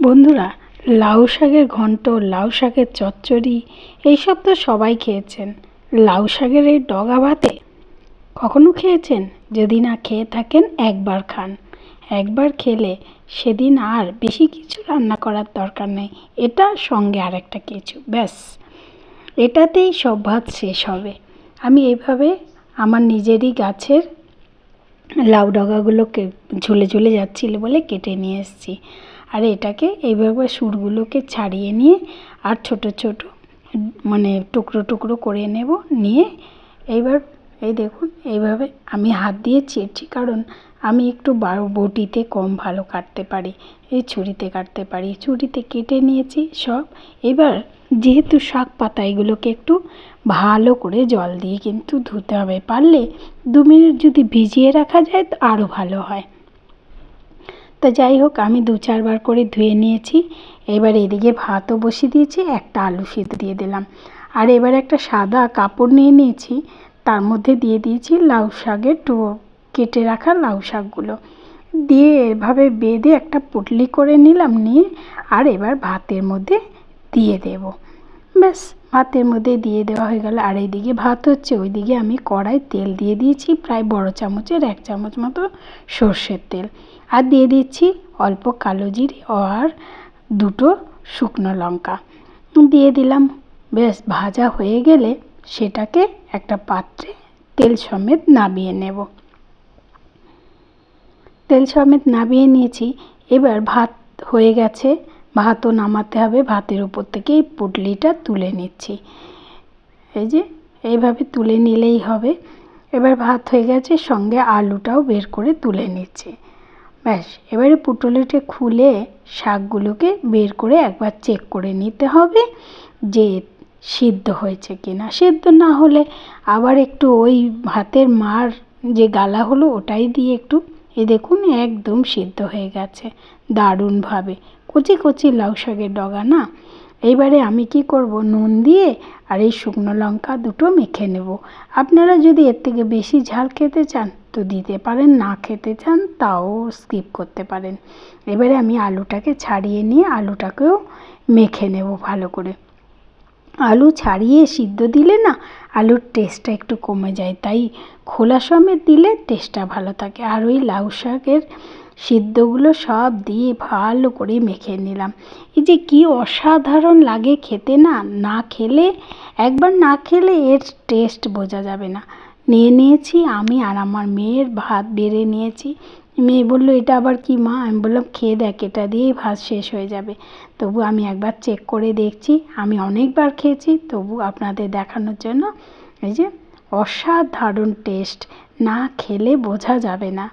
বন্ধুরা, লাউ শাকের ঘন্ট, লাউ শাকের চচ্চড়ি এইসব তো সবাই খেয়েছেন। লাউ শাকের এই ডগা ভাতে কখনো খেয়েছেন? যদি না খেয়ে থাকেন, একবার খান। একবার খেলে সেদিন আর বেশি কিছু রান্না করার দরকার নেই। এটা সঙ্গে আর একটা কিছু, ব্যাস। এটাতেই সব ভাত শেষ হবে। আমি এইভাবে আমার নিজেরই গাছের লাউ ডগাগুলোকে ঝুলে ঝুলে যাচ্ছিল বলে কেটে নিয়ে এসেছি। আর এটাকে এইভাবে সুরগুলোকে ছাড়িয়ে নিয়ে আর ছোট ছোট মানে টুকরো টুকরো করে নেব, নিয়ে এইবার, এই দেখুন, এইভাবে আমি হাত দিয়ে চিরছি কারণ আমি একটু বটিতে কম ভালো কাটতে পারি, এই ছুরিতে কাটতে পারি। ছুরিতে কেটে নিয়েছি সব। এবার যেহেতু শাক পাতা এগুলোকে একটু ভালো করে জল দিয়ে কিন্তু ধুতে হবে, পারলে দু মিনিট যদি ভিজিয়ে রাখা যায় তো আরও ভালো হয়। তো যাই হোক, আমি দু চারবার করে ধুয়ে নিয়েছি। এবার এদিকে ভাতও বসিয়ে দিয়েছি, একটা আলু সিদ্ধ দিয়ে দিলাম। আর এবার একটা সাদা কাপড় নিয়ে নিয়েছি, তার মধ্যে দিয়ে দিয়েছি লাউ শাকের টো কেটে রাখা লাউ শাকগুলো। দিয়ে এভাবে বেঁধে একটা পুটলি করে নিলাম, নিয়ে আর এবার ভাতের মধ্যে দিয়ে দেব। ব্যাস, ভাতের মধ্যে দিয়ে দেওয়া হয়ে গেল। আর এইদিকে ভাত হচ্ছে, ওইদিকে আমি কড়াই তেল দিয়ে দিয়েছি, প্রায় বড় চামচের, এক চামচ মতো সর্ষের তেল। আর দিয়ে দিচ্ছি অল্প কালো জিরে আর দুটো শুকনো লঙ্কা। দিয়ে দিলাম। বেশ ভাজা হয়ে গেলে সেটাকে একটা পাত্রে তেল সমেত নামিয়ে নেব। তেল সমেত নামিয়ে নিয়েছি। এবার ভাত হয়ে গেছে। ভাতও নামাতে হবে, ভাতের উপর থেকে এই পুটলিটা তুলে নিচ্ছি। এই যে, এইভাবে তুলে নিলেই হবে। এবার ভাত হয়ে গেছে, সঙ্গে আলুটাও বের করে তুলে নিচ্ছি। ব্যাস, এবারে পুটলিটা খুলে শাকগুলোকে বের করে একবার চেক করে নিতে হবে যে সিদ্ধ হয়েছে কি না সিদ্ধ না হলে আবার একটু ওই ভাতের মার যে গালা হলো, ওটাই দিয়ে একটু এ দেখুন, একদম সিদ্ধ হয়ে গেছে, দারুণভাবে। কচি কচি লাউ শাকের ডগা, না? এইবারে আমি কি করব? নুন দিয়ে আর এই শুকনো লঙ্কা দুটো মেখে নেব। আপনারা যদি এর থেকে বেশি ঝাল খেতে চান, তো দিতে পারেন, না খেতে চান, তাও স্কিপ করতে পারেন। এবারে আমি আলুটাকে ছাড়িয়ে নিয়ে আলুটাকেও মেখে নেব ভালো করে। আলু ছাড়িয়ে সিদ্ধ দিলে না, আলুর টেস্টটা একটু কমে যায়। তাই খোলা সমেত দিলে টেস্টটা ভালো থাকে। আর ওই লাউ শাকের সিদ্ধগুলো সব দিয়ে ভালো করে মেখে নিলাম। এই যে কী অসাধারণ লাগে খেতে না না খেলে, একবার না খেলে এর টেস্ট বোঝা যাবে না। নিয়ে নিয়েছি, আমি আর আমার মেয়ের ভাত বেড়ে নিয়েছি। মেয়ে বলল, এটা আবার কি মা? আমি বললাম, খেয়ে দেখ, এটা দিয়েই ভাত শেষ হয়ে যাবে। তবু আমি একবার চেক করে দেখছি, আমি অনেকবার খেয়েছি, তবু আপনাদের দেখানোর জন্য এই যে অসাধারণ টেস্ট না খেলে বোঝা যাবে না।